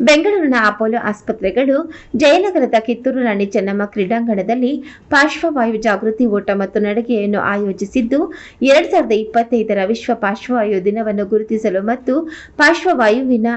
ಬೆಂಗಳೂರಿನ ಅಪೋಲೋ ಆಸ್ಪತ್ರೆಗಳು ಜಯನಗರದ ಕಿತ್ತೂರು ರಾಣಿ ಚೆನ್ನಮ್ಮ ಕ್ರೀಡಾಂಗಣದಲ್ಲಿ ಪಾರ್ಶ್ವವಾಯು ಜಾಗೃತಿ ಓಟ ಮತ್ತು ನಡಿಗೆಯನ್ನು ಆಯೋಜಿಸಿದ್ದು, ಎರಡ್ ಸಾವಿರದ ಇಪ್ಪತ್ತೈದರ ವಿಶ್ವ ಪಾರ್ಶ್ವವಾಯು ದಿನವನ್ನು ಗುರುತಿಸಲು ಮತ್ತು ಪಾರ್ಶ್ವವಾಯುವಿನ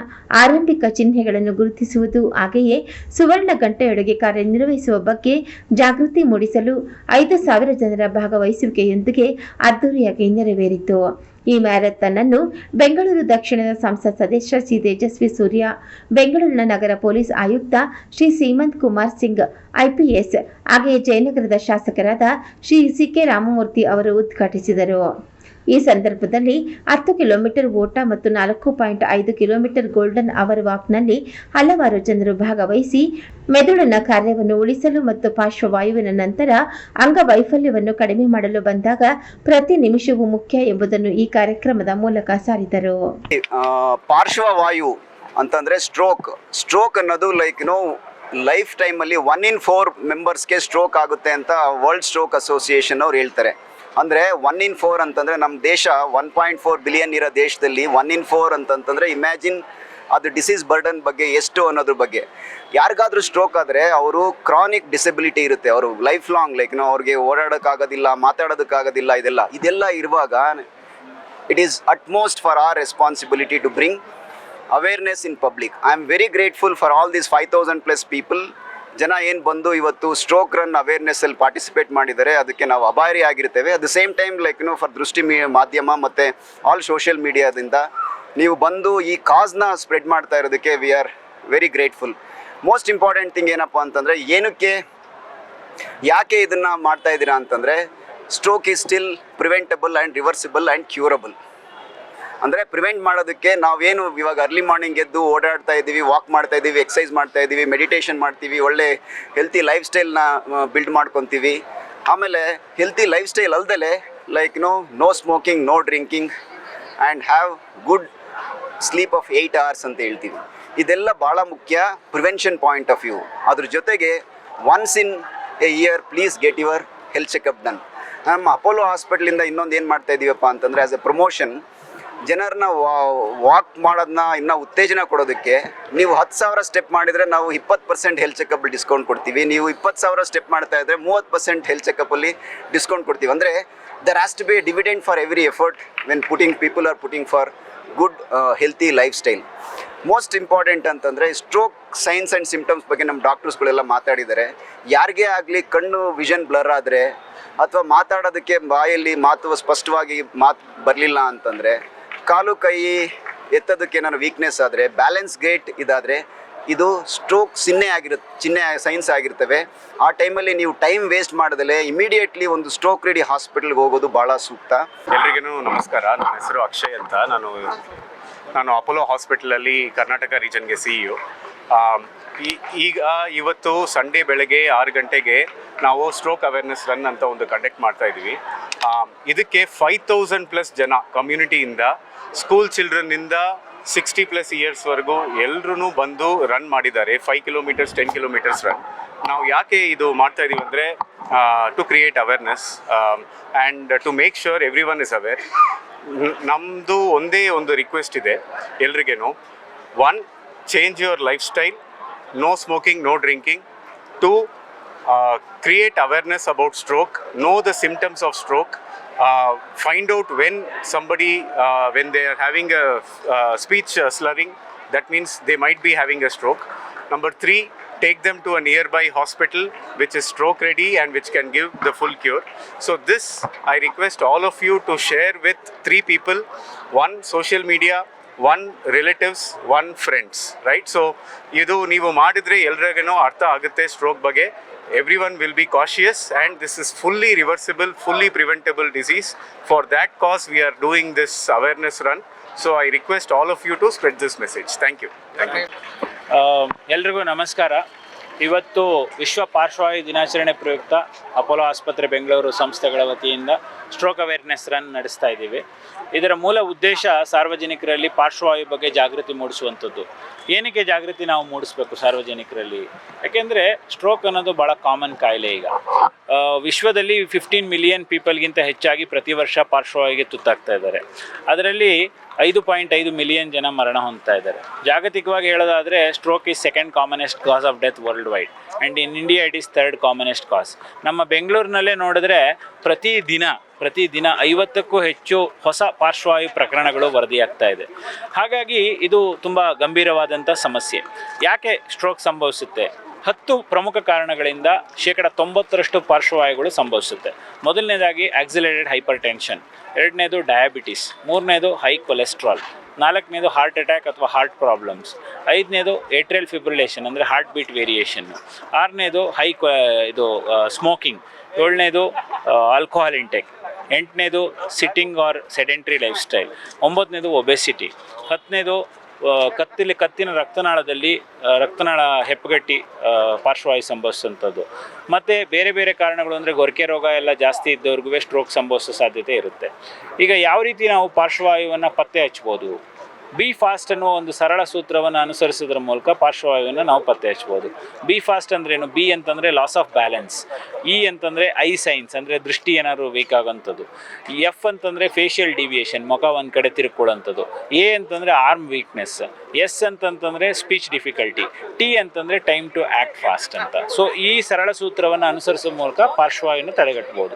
ಆರಂಭಿಕ ಚಿಹ್ನೆಗಳನ್ನು ಗುರುತಿಸುವುದು, ಹಾಗೆಯೇ ಸುವರ್ಣ ಗಂಟೆಯೊಳಗೆ ಕಾರ್ಯನಿರ್ವಹಿಸುವ ಬಗ್ಗೆ ಜಾಗೃತಿ ಮೂಡಿಸಲು ಐದು ಸಾವಿರ ಜನರ ಭಾಗವಹಿಸುವಿಕೆಯೊಂದಿಗೆ ಅದ್ದೂರಿಯಾಗಿ ನೆರವೇರಿತು. ಈ ಮ್ಯಾರಥಾನ್ ಅನ್ನು ಬೆಂಗಳೂರು ದಕ್ಷಿಣದ ಸಂಸತ್ ಸದಸ್ಯ ಶ್ರೀ ತೇಜಸ್ವಿ ಸೂರ್ಯ, ಬೆಂಗಳೂರಿನ ನಗರ ಪೊಲೀಸ್ ಆಯುಕ್ತ ಶ್ರೀ ಸೀಮಂತ್ ಕುಮಾರ್ ಸಿಂಗ್ ಐಪಿಎಸ್ ಹಾಗೆಯೇ ಜಯನಗರದ ಶಾಸಕರಾದ ಶ್ರೀ ಸಿ ಕೆ ರಾಮಮೂರ್ತಿ ಅವರು ಉದ್ಘಾಟಿಸಿದರು. ಈ ಸಂದರ್ಭದಲ್ಲಿ ಹತ್ತು ಕಿಲೋಮೀಟರ್ ಓಟ ಮತ್ತು ನಾಲ್ಕು ಪಾಯಿಂಟ್ ಐದು ಕಿಲೋಮೀಟರ್ ಗೋಲ್ಡನ್ ಅವರ್ ವಾಕ್ನಲ್ಲಿ ಹಲವಾರು ಜನರು ಭಾಗವಹಿಸಿ ಮೆದುಳಿನ ಕಾರ್ಯವನ್ನು ಉಳಿಸಲು ಮತ್ತು ಪಾರ್ಶ್ವವಾಯುವಿನ ನಂತರ ಅಂಗವೈಫಲ್ಯವನ್ನು ಕಡಿಮೆ ಮಾಡಲು ಬಂದಾಗ ಪ್ರತಿ ನಿಮಿಷವೂ ಮುಖ್ಯ ಎಂಬುದನ್ನು ಈ ಕಾರ್ಯಕ್ರಮದ ಮೂಲಕ ಸಾರಿದರು. ಪಾರ್ಶ್ವವಾಯು ಅಂತಂದ್ರೆ ಸ್ಟ್ರೋಕ್. ಸ್ಟ್ರೋಕ್ ಅನ್ನೋದು ಲೈಕ್ ನೋ ಲೈಫ್ ಟೈಮಲ್ಲಿ ಒನ್ ಇನ್ ಫೋರ್ ಮೆಂಬರ್ಸ್ಗೆ ಸ್ಟ್ರೋಕ್ ಆಗುತ್ತೆ ಅಂತ ವರ್ಲ್ಡ್ ಸ್ಟ್ರೋಕ್ ಅಸೋಸಿಯೇಷನ್ ಅವ್ರು ಹೇಳ್ತಾರೆ. ಅಂದರೆ ಒನ್ ಇನ್ ಫೋರ್ ಅಂತಂದರೆ ನಮ್ಮ ದೇಶ ಒನ್ ಪಾಯಿಂಟ್ ಫೋರ್ ಬಿಲಿಯನ್ ಇರೋ ದೇಶದಲ್ಲಿ ಒನ್ ಇನ್ ಫೋರ್ ಅಂತಂತಂದರೆ ಇಮ್ಯಾಜಿನ್ ಅದು ಡಿಸೀಸ್ ಬರ್ಡನ್ ಬಗ್ಗೆ ಎಷ್ಟು ಅನ್ನೋದ್ರ ಬಗ್ಗೆ. ಯಾರಿಗಾದ್ರೂ ಸ್ಟ್ರೋಕ್ ಆದರೆ ಅವರು ಕ್ರಾನಿಕ್ ಡಿಸಬಿಲಿಟಿ ಇರುತ್ತೆ. ಅವರು ಲೈಫ್ ಲಾಂಗ್ ಲೈಕ್ ನಾವು ಅವ್ರಿಗೆ ಓಡಾಡೋಕ್ಕಾಗೋದಿಲ್ಲ, ಮಾತಾಡೋದಕ್ಕಾಗೋದಿಲ್ಲ, ಇದೆಲ್ಲ. ಇದೆಲ್ಲ ಇರುವಾಗ it is utmost for our responsibility to bring awareness in public I am very grateful for all all these 5000 plus people. ಜನ ಏನು ಬಂದು ಇವತ್ತು ಸ್ಟ್ರೋಕ್ ರನ್ ಅವೇರ್ನೆಸ್ಸಲ್ಲಿ ಪಾರ್ಟಿಸಿಪೇಟ್ ಮಾಡಿದ್ದಾರೆ, ಅದಕ್ಕೆ ನಾವು ಅಭಾರಿ ಆಗಿರ್ತೇವೆ. At the same time like no for ದೃಷ್ಟಿ ಮೀ, ಮಾಧ್ಯಮ ಮತ್ತು ಆಲ್ ಸೋಷಿಯಲ್ ಮೀಡಿಯಾದಿಂದ ನೀವು ಬಂದು ಈ ಕಾಸ್ನ ಸ್ಪ್ರೆಡ್ ಮಾಡ್ತಾ ಇರೋದಕ್ಕೆ we are very grateful most important thing ಏನಪ್ಪ ಅಂತಂದರೆ, ಏನಕ್ಕೆ, ಯಾಕೆ ಇದನ್ನು ಮಾಡ್ತಾ ಇದ್ದೀರಾ ಅಂತಂದರೆ stroke is still preventable and reversible and curable ಅಂದರೆ ಪ್ರಿವೆಂಟ್ ಮಾಡೋದಕ್ಕೆ ನಾವೇನು ಇವಾಗ ಅರ್ಲಿ ಮಾರ್ನಿಂಗ್ ಎದ್ದು ಓಡಾಡ್ತಾ ಇದ್ದೀವಿ ವಾಕ್ ಮಾಡ್ತಾ ಇದ್ದೀವಿ ಎಕ್ಸಸೈಸ್ ಮಾಡ್ತಾ ಇದ್ದೀವಿ ಮೆಡಿಟೇಷನ್ ಮಾಡ್ತೀವಿ, ಒಳ್ಳೆ ಹೆಲ್ತಿ ಲೈಫ್ ಸ್ಟೈಲ್ನ ಬಿಲ್ಡ್ ಮಾಡ್ಕೊತೀವಿ. ಆಮೇಲೆ healthy lifestyle ಅಲ್ದಲೆ like no no smoking no drinking and have good sleep of eight hours ಅಂತ ಹೇಳ್ತೀವಿ. ಇದೆಲ್ಲ ಭಾಳ ಮುಖ್ಯ ಪ್ರಿವೆನ್ಷನ್ ಪಾಯಿಂಟ್ ಆಫ್ ವ್ಯೂ ಅದ್ರ ಜೊತೆಗೆ once in a year please get your health checkup done ನಮ್ಮ ಅಪೋಲೋ ಹಾಸ್ಪಿಟ್ಲಿಂದ ಇನ್ನೊಂದು ಏನು ಮಾಡ್ತಾ ಇದ್ದೀವಪ್ಪ ಅಂತಂದರೆ ಆ್ಯಸ್ ಎ ಪ್ರಮೋಷನ್ ಜನರನ್ನ ವಾಕ್ ಮಾಡೋದನ್ನ ಇನ್ನೂ ಉತ್ತೇಜನ ಕೊಡೋದಕ್ಕೆ ನೀವು ಹತ್ತು ಸಾವಿರ ಸ್ಟೆಪ್ ಮಾಡಿದರೆ ನಾವು ಇಪ್ಪತ್ತು ಪರ್ಸೆಂಟ್ ಹೆಲ್ತ್ ಚೆಕಪ್ ಡಿಸ್ಕೌಂಟ್ ಕೊಡ್ತೀವಿ. ನೀವು ಇಪ್ಪತ್ತು ಸಾವಿರ ಸ್ಟೆಪ್ ಮಾಡ್ತಾ ಇದ್ದರೆ ಮೂವತ್ತು ಪರ್ಸೆಂಟ್ ಹೆಲ್ತ್ ಚೆಕಪ್ಪಲ್ಲಿ ಡಿಸ್ಕೌಂಟ್ ಕೊಡ್ತೀವಿ. ಅಂದರೆ there has to be dividend for every effort when putting people are putting for good healthy lifestyle most important ಅಂತಂದರೆ ಸ್ಟ್ರೋಕ್ ಸೈನ್ಸ್ ಆ್ಯಂಡ್ ಸಿಮ್ಟಮ್ಸ್ ಬಗ್ಗೆ ನಮ್ಮ ಡಾಕ್ಟರ್ಸ್ಗಳೆಲ್ಲ ಮಾತಾಡಿದ್ದಾರೆ. ಯಾರಿಗೇ ಆಗಲಿ ಕಣ್ಣು ವಿಷನ್ ಬ್ಲರ್ ಆದರೆ ಅಥವಾ ಮಾತಾಡೋದಕ್ಕೆ ಬಾಯಲ್ಲಿ ಮಾತು ಸ್ಪಷ್ಟವಾಗಿ ಮಾತು ಬರಲಿಲ್ಲ ಅಂತಂದರೆ ಕಾಲು ಕೈ ಎತ್ತೋದಕ್ಕೆ ಏನಾದ್ರು ವೀಕ್ನೆಸ್ ಆದರೆ ಬ್ಯಾಲೆನ್ಸ್ ಗೇಟ್ ಇದಾದರೆ ಇದು ಸ್ಟ್ರೋಕ್ ಚಿಹ್ನೆ ಆಗಿರುತ್ತೆ ಚಿಹ್ನೆ ಸೈನ್ಸ್ ಆಗಿರ್ತವೆ. ಆ ಟೈಮಲ್ಲಿ ನೀವು ಟೈಮ್ ವೇಸ್ಟ್ ಮಾಡದಲ್ಲೇ ಇಮಿಡಿಯೇಟ್ಲಿ ಒಂದು ಸ್ಟ್ರೋಕ್ ರೆಡಿ ಹಾಸ್ಪಿಟಲ್ಗೆ ಹೋಗೋದು ಭಾಳ ಸೂಕ್ತ. ಎಲ್ರಿಗೂ ನಮಸ್ಕಾರ ನನ್ನ ಹೆಸರು ಅಕ್ಷಯ್ ಅಂತ. ನಾನು ನಾನು ಅಪೋಲೋ ಹಾಸ್ಪಿಟಲಲ್ಲಿ ಕರ್ನಾಟಕ ರೀಜನ್ಗೆ ಸಿ ಇ ಈಗ ಇವತ್ತು ಸಂಡೇ ಬೆಳಗ್ಗೆ ಆರು ಗಂಟೆಗೆ ನಾವು ಸ್ಟ್ರೋಕ್ ಅವೇರ್ನೆಸ್ ರನ್ ಅಂತ ಒಂದು ಕಂಡಕ್ಟ್ ಮಾಡ್ತಾ ಇದ್ದೀವಿ. ಆಮ್, ಇದಕ್ಕೆ ಫೈವ್ ತೌಸಂಡ್ ಪ್ಲಸ್ ಜನ ಕಮ್ಯುನಿಟಿಯಿಂದ ಸ್ಕೂಲ್ ಚಿಲ್ಡ್ರನ್ನಿಂದ ಸಿಕ್ಸ್ಟಿ ಪ್ಲಸ್ ಇಯರ್ಸ್ವರೆಗೂ ಎಲ್ಲರೂ ಬಂದು ರನ್ ಮಾಡಿದ್ದಾರೆ. Five kilometres ten kilometres run ನಾವು ಯಾಕೆ ಇದು ಮಾಡ್ತಾ ಇದೀವಿ ಅಂದರೆ to create awareness and to make sure everyone is aware ನಮ್ಮದು ಒಂದೇ ಒಂದು ರಿಕ್ವೆಸ್ಟ್ ಇದೆ ಎಲ್ರಿಗೇನು. One change your lifestyle no smoking no drinking to create awareness about stroke know the symptoms of stroke, uh, find out when somebody, uh, when they are having a uh, speech uh, slurring, that means they might be having a stroke. Number three, take them to a nearby hospital which is stroke ready and which can give the full cure. So, this I request all of you to share with three people one social media, one relatives one friends right so ಇದು ನೀವು ಮಾಡಿದರೆ ಎಲ್ರಿಗೂ ಅರ್ಥ ಆಗುತ್ತೆ stroke ಬಗ್ಗೆ. Everyone will be cautious and this is fully reversible fully preventable disease for that cause we are doing this awareness run so I request all of you to spread this message thank you thank you ಎಲ್ರಿಗೂ ನಮಸ್ಕಾರ. ಇವತ್ತು ವಿಶ್ವ ಪಾರ್ಶ್ವವಾಯು ದಿನಾಚರಣೆ ಪ್ರಯುಕ್ತ Apollo ಆಸ್ಪತ್ರೆ ಬೆಂಗಳೂರು ಸಂಸ್ಥೆಗಳ ವತಿಯಿಂದ ಸ್ಟ್ರೋಕ್ ಅವೇರ್ನೆಸ್ ರನ್ ನಡೆಸ್ತಾ ಇದ್ದೀವಿ. ಇದರ ಮೂಲ ಉದ್ದೇಶ ಸಾರ್ವಜನಿಕರಲ್ಲಿ ಪಾರ್ಶ್ವವಾಯು ಬಗ್ಗೆ ಜಾಗೃತಿ ಮೂಡಿಸುವಂಥದ್ದು. ಏನಕ್ಕೆ ಜಾಗೃತಿ ನಾವು ಮೂಡಿಸ್ಬೇಕು ಸಾರ್ವಜನಿಕರಲ್ಲಿ? ಯಾಕೆಂದರೆ ಸ್ಟ್ರೋಕ್ ಅನ್ನೋದು ಭಾಳ ಕಾಮನ್ ಕಾಯಿಲೆ ಈಗ. ವಿಶ್ವದಲ್ಲಿ ಫಿಫ್ಟೀನ್ ಮಿಲಿಯನ್ ಪೀಪಲ್ಗಿಂತ ಹೆಚ್ಚಾಗಿ ಪ್ರತಿ ವರ್ಷ ಪಾರ್ಶ್ವವಾಯುಗೆ ತುತ್ತಾಗ್ತಾ ಇದ್ದಾರೆ. ಅದರಲ್ಲಿ ಐದು ಪಾಯಿಂಟ್ ಐದು ಮಿಲಿಯನ್ ಜನ ಮರಣ ಹೊಂದ್ತಾ ಇದ್ದಾರೆ. ಜಾಗತಿಕವಾಗಿ ಹೇಳೋದಾದರೆ stroke is second commonest cause of death worldwide and in India it is third commonest cause ನಮ್ಮ ಬೆಂಗಳೂರಿನಲ್ಲೇ ನೋಡಿದ್ರೆ ಪ್ರತಿ ದಿನ ಪ್ರತಿ ದಿನ ಐವತ್ತಕ್ಕೂ ಹೆಚ್ಚು ಹೊಸ ಪಾರ್ಶ್ವವಾಯು ಪ್ರಕರಣಗಳು ವರದಿಯಾಗ್ತಾ ಇದೆ. ಹಾಗಾಗಿ ಇದು ತುಂಬ ಗಂಭೀರವಾದಂಥ ಸಮಸ್ಯೆ. ಯಾಕೆ ಸ್ಟ್ರೋಕ್ ಸಂಭವಿಸುತ್ತೆ? ಹತ್ತು ಪ್ರಮುಖ ಕಾರಣಗಳಿಂದ ಶೇಕಡ ತೊಂಬತ್ತರಷ್ಟು ಪಾರ್ಶ್ವವಾಯುಗಳು ಸಂಭವಿಸುತ್ತೆ. ಮೊದಲನೇದಾಗಿ ಆಕ್ಸಿಲೇಟೆಡ್ ಹೈಪರ್ ಟೆನ್ಷನ್ ಎರಡನೇದು ಡಯಾಬಿಟಿಸ್ ಮೂರನೇದು ಹೈ ಕೊಲೆಸ್ಟ್ರಾಲ್ ನಾಲ್ಕನೇದು ಹಾರ್ಟ್ ಅಟ್ಯಾಕ್ ಅಥವಾ ಹಾರ್ಟ್ ಪ್ರಾಬ್ಲಮ್ಸ್ ಐದನೇದು ಏಟ್ರಿಯಲ್ ಫಿಬ್ರಿಲೇಷನ್ ಅಂದರೆ ಹಾರ್ಟ್ ಬೀಟ್ ವೇರಿಯೇಷನ್ನು ಆರನೇದು ಹೈ ಇದು ಸ್ಮೋಕಿಂಗ್ ಏಳನೇದು ಆಲ್ಕೋಹಾಲ್ ಇಂಟೆಕ್ ಎಂಟನೇದು sitting or sedentary lifestyle ಒಂಬತ್ತನೇದು ಒಬೆಸಿಟಿ ಹತ್ತನೇದು ಕತ್ತಿಲಿ ಕತ್ತಿನ ರಕ್ತನಾಳದಲ್ಲಿ ರಕ್ತನಾಳ ಹೆಪ್ಪುಗಟ್ಟಿ ಪಾರ್ಶ್ವವಾಯು ಸಂಭವಿಸುವಂಥದ್ದು. ಮತ್ತು ಬೇರೆ ಬೇರೆ ಕಾರಣಗಳು ಅಂದರೆ ಗೊರಕೆ ರೋಗ ಎಲ್ಲ ಜಾಸ್ತಿ ಇದ್ದವ್ರಿಗೂ ಸ್ಟ್ರೋಕ್ ಸಂಭವಿಸೋ ಸಾಧ್ಯತೆ ಇರುತ್ತೆ. ಈಗ ಯಾವ ರೀತಿ ನಾವು ಪಾರ್ಶ್ವವಾಯುವನ್ನು ಪತ್ತೆ ಹಚ್ಬೋದು? ಬಿ ಫಾಸ್ಟ್ ಅನ್ನುವ ಒಂದು ಸರಳ ಸೂತ್ರವನ್ನು ಅನುಸರಿಸೋದ್ರ ಮೂಲಕ ಪಾರ್ಶ್ವವಾಯುವನ್ನು ನಾವು ಪತ್ತೆ ಹಚ್ಬೋದು. ಬಿ ಫಾಸ್ಟ್ ಅಂದ್ರೇನು? ಬಿ ಅಂತಂದರೆ ಲಾಸ್ ಆಫ್ ಬ್ಯಾಲೆನ್ಸ್ ಇ ಅಂತಂದರೆ ಐ ಸೈನ್ಸ್ ಅಂದರೆ ದೃಷ್ಟಿ ಏನಾದರೂ ವೀಕ್ ಆಗೋಂಥದ್ದು ಎಫ್ ಅಂತಂದರೆ ಫೇಶಿಯಲ್ ಡಿವಿಯೇಷನ್ ಮುಖ ಒಂದು ಕಡೆ ತಿರುಕೊಳ್ಳೋಂಥದ್ದು ಎ ಅಂತಂದರೆ ಆರ್ಮ್ ವೀಕ್ನೆಸ್ ಎಸ್ ಅಂತಂತಂದರೆ ಸ್ಪೀಚ್ ಡಿಫಿಕಲ್ಟಿ ಟಿ ಅಂತಂದರೆ ಟೈಮ್ ಟು ಆ್ಯಕ್ಟ್ ಫಾಸ್ಟ್ ಅಂತ. ಸೊ ಈ ಸರಳ ಸೂತ್ರವನ್ನು ಅನುಸರಿಸೋ ಮೂಲಕ ಪಾರ್ಶ್ವವಾಯುವನ್ನು ತಡೆಗಟ್ಟಬಹುದು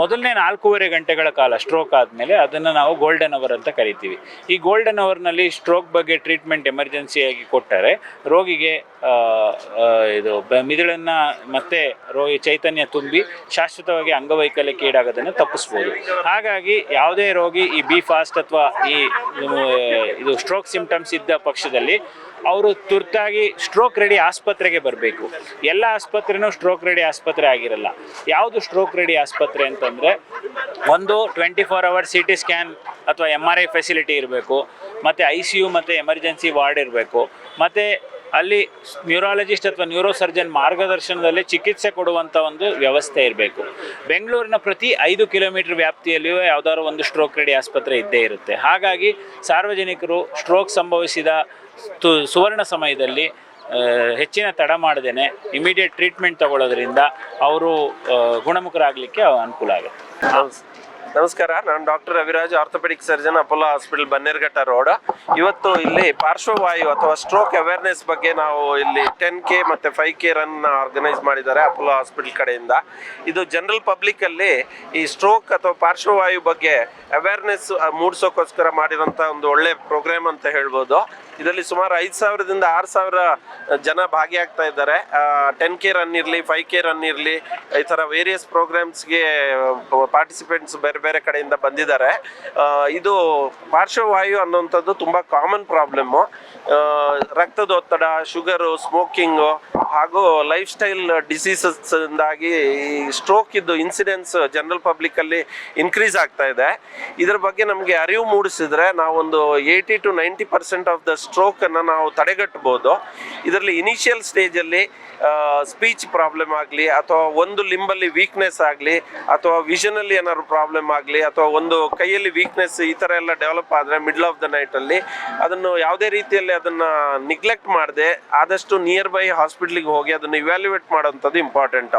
ಮೊದಲನೇ ನಾಲ್ಕೂವರೆ ಗಂಟೆಗಳ ಕಾಲ ಸ್ಟ್ರೋಕ್ ಆದಮೇಲೆ ಅದನ್ನು ನಾವು ಗೋಲ್ಡನ್ ಅವರ್ ಅಂತ ಕರಿತೀವಿ. ಈ ಗೋಲ್ಡನ್ ಅವರ್ನಲ್ಲಿ ಸ್ಟ್ರೋಕ್ ಬಗ್ಗೆ ಟ್ರೀಟ್ಮೆಂಟ್ ಎಮರ್ಜೆನ್ಸಿಯಾಗಿ ಕೊಟ್ಟರೆ, ರೋಗಿಗೆ ಇದು ಮಿದುಳನ್ನು ಮತ್ತೆ ರೋಗಿ ಚೈತನ್ಯ ತುಂಬಿ ಶಾಶ್ವತವಾಗಿ ಅಂಗವೈಕಲ್ಯಕ್ಕೆ ಈಡಾಗೋದನ್ನು ತಪ್ಪಿಸ್ಬೋದು. ಹಾಗಾಗಿ ಯಾವುದೇ ರೋಗಿ ಈ ಬಿ ಫಾಸ್ಟ್ ಅಥವಾ ಈ, ಇದು ಸ್ಟ್ರೋಕ್ ಸಿಂಪ್ಟಮ್ಸ್ ಇದ್ದ ಪಕ್ಷದಲ್ಲಿ ಅವರು ತುರ್ತಾಗಿ ಸ್ಟ್ರೋಕ್ ರೆಡಿ ಆಸ್ಪತ್ರೆಗೆ ಬರಬೇಕು. ಎಲ್ಲ ಆಸ್ಪತ್ರೆನೂ ಸ್ಟ್ರೋಕ್ ರೆಡಿ ಆಸ್ಪತ್ರೆ ಆಗಿರಲ್ಲ. ಯಾವುದು ಸ್ಟ್ರೋಕ್ ರೆಡಿ ಆಸ್ಪತ್ರೆ ಅಂತಂದರೆ, ಒಂದು twenty four hour C T scan ಅಥವಾ ಎಂ ಆರ್ ಐ ಫೆಸಿಲಿಟಿ ಇರಬೇಕು, ಮತ್ತು ಐ ಸಿ ಯು ಮತ್ತು ಎಮರ್ಜೆನ್ಸಿ ವಾರ್ಡ್ ಇರಬೇಕು. ಮತ್ತು ಅಲ್ಲಿ ನ್ಯೂರಾಲಜಿಸ್ಟ್ ಅಥವಾ ನ್ಯೂರೋ ಸರ್ಜನ್ ಮಾರ್ಗದರ್ಶನದಲ್ಲಿ ಚಿಕಿತ್ಸೆ ಕೊಡುವಂಥ ಒಂದು ವ್ಯವಸ್ಥೆ ಇರಬೇಕು. ಬೆಂಗಳೂರಿನ ಪ್ರತಿ ಐದು ಕಿಲೋಮೀಟರ್ ವ್ಯಾಪ್ತಿಯಲ್ಲಿಯೂ ಯಾವುದಾದ್ರು ಒಂದು ಸ್ಟ್ರೋಕ್ ರೆಡಿ ಆಸ್ಪತ್ರೆ ಇದ್ದೇ ಇರುತ್ತೆ. ಹಾಗಾಗಿ ಸಾರ್ವಜನಿಕರು ಸ್ಟ್ರೋಕ್ ಸಂಭವಿಸಿದ ಸುವರ್ಣ ಸಮಯದಲ್ಲಿ ಹೆಚ್ಚಿನ ತಡ ಮಾಡದೇನೆ ಇಮಿಡಿಯೇಟ್ ಟ್ರೀಟ್ಮೆಂಟ್ ತಗೊಳ್ಳೋದ್ರಿಂದ ಅವರು ಗುಣಮುಖರಾಗಲಿಕ್ಕೆ ಅನುಕೂಲ ಆಗುತ್ತೆ. ನಮಸ್ಕಾರ, ನಾನು doctor Raviraj orthopaedic surgeon Apollo hospital Bannerghatta road. ಇವತ್ತು ಇಲ್ಲಿ ಪಾರ್ಶ್ವವಾಯು ಅಥವಾ ಸ್ಟ್ರೋಕ್ ಅವೇರ್ನೆಸ್ ಬಗ್ಗೆ ನಾವು ಇಲ್ಲಿ ಟೆನ್ ಕೆ ಮತ್ತೆ ಫೈವ್ ಕೆ ರನ್ ಆರ್ಗನೈಸ್ ಮಾಡಿದ್ದಾರೆ ಅಪೋಲೋ ಹಾಸ್ಪಿಟಲ್ ಕಡೆಯಿಂದ. ಇದು ಜನರಲ್ ಪಬ್ಲಿಕ್ ಅಲ್ಲಿ ಈ ಸ್ಟ್ರೋಕ್ ಅಥವಾ ಪಾರ್ಶ್ವವಾಯು ಬಗ್ಗೆ ಅವೇರ್ನೆಸ್ ಮೂಡಿಸೋಕೋಸ್ಕರ ಮಾಡಿರೋಂಥ ಒಂದು ಒಳ್ಳೆ ಪ್ರೋಗ್ರಾಮ್ ಅಂತ ಹೇಳ್ಬೋದು. ಇದರಲ್ಲಿ ಸುಮಾರು ಐದು ಸಾವಿರದಿಂದ ಆರು ಸಾವಿರ ಜನ ಭಾಗಿಯಾಗ್ತಾ ಇದ್ದಾರೆ. ಟೆನ್ ಕೆ ರನ್ ಇರಲಿ ಫೈವ್ ಕೆ ರನ್ ಇರಲಿ, ಈ ಥರ ವೇರಿಯಸ್ ಪ್ರೋಗ್ರಾಮ್ಸ್ಗೆ ಪಾರ್ಟಿಸಿಪೆಂಟ್ಸ್ ಬೇರೆ ಬೇರೆ ಕಡೆಯಿಂದ ಬಂದಿದ್ದಾರೆ. ಇದು ಪಾರ್ಶ್ವವಾಯು ಅನ್ನೋಂಥದ್ದು ತುಂಬ ಕಾಮನ್ ಪ್ರಾಬ್ಲಮ್ಮು ರಕ್ತದೊತ್ತಡ ಶುಗರು ಸ್ಮೋಕಿಂಗು ಹಾಗೂ ಲೈಫ್ ಸ್ಟೈಲ್ ಡಿಸೀಸಸ್ ಇಂದಾಗಿ ಈ ಸ್ಟ್ರೋಕ್ ಇದ್ದು ಇನ್ಸಿಡೆನ್ಸ್ ಜನರಲ್ ಪಬ್ಲಿಕ್ಕಲ್ಲಿ ಇನ್ಕ್ರೀಸ್ ಆಗ್ತಾ ಇದೆ. ಇದರ ಬಗ್ಗೆ ನಮಗೆ ಅರಿವು ಮೂಡಿಸಿದ್ರೆ ನಾವೊಂದು eighty to ninety percent of the stroke ಅನ್ನ ನಾವು ತಡೆಗಟ್ಟಬಹುದು ಇದರಲ್ಲಿ ಇನಿಷಿಯಲ್ ಸ್ಟೇಜ್ ಅಲ್ಲಿ ಸ್ಪೀಚ್ ಪ್ರಾಬ್ಲಮ್ ಆಗಲಿ, ಅಥವಾ ಒಂದು ಲಿಂಬಲ್ಲಿ ವೀಕ್ನೆಸ್ ಆಗಲಿ, ಅಥವಾ ವಿಷನ್ ಅಲ್ಲಿ ಏನಾದ್ರು ಪ್ರಾಬ್ಲಮ್ ಆಗಲಿ, ಅಥವಾ ಒಂದು ಕೈಯಲ್ಲಿ ವೀಕ್ನೆಸ್ ಈ ತರ ಎಲ್ಲ ಡೆವಲಪ್ ಆದ್ರೆ ಮಿಡ್ಲ್ ಆಫ್ ದ ನೈಟ್ ಅಲ್ಲಿ, ಅದನ್ನು ಯಾವುದೇ ರೀತಿಯಲ್ಲಿ ಅದನ್ನ ನಿಗ್ಲೆಕ್ಟ್ ಮಾಡದೆ, ಆದಷ್ಟು ನಿಯರ್ ಬೈ ಹಾಸ್ಪಿಟ್ಲಿಗೆ ಹೋಗಿ ಅದನ್ನು ಇವ್ಯಾಲ್ಯೂಯೇಟ್ ಮಾಡೋವಂಥದ್ದು ಇಂಪಾರ್ಟೆಂಟ್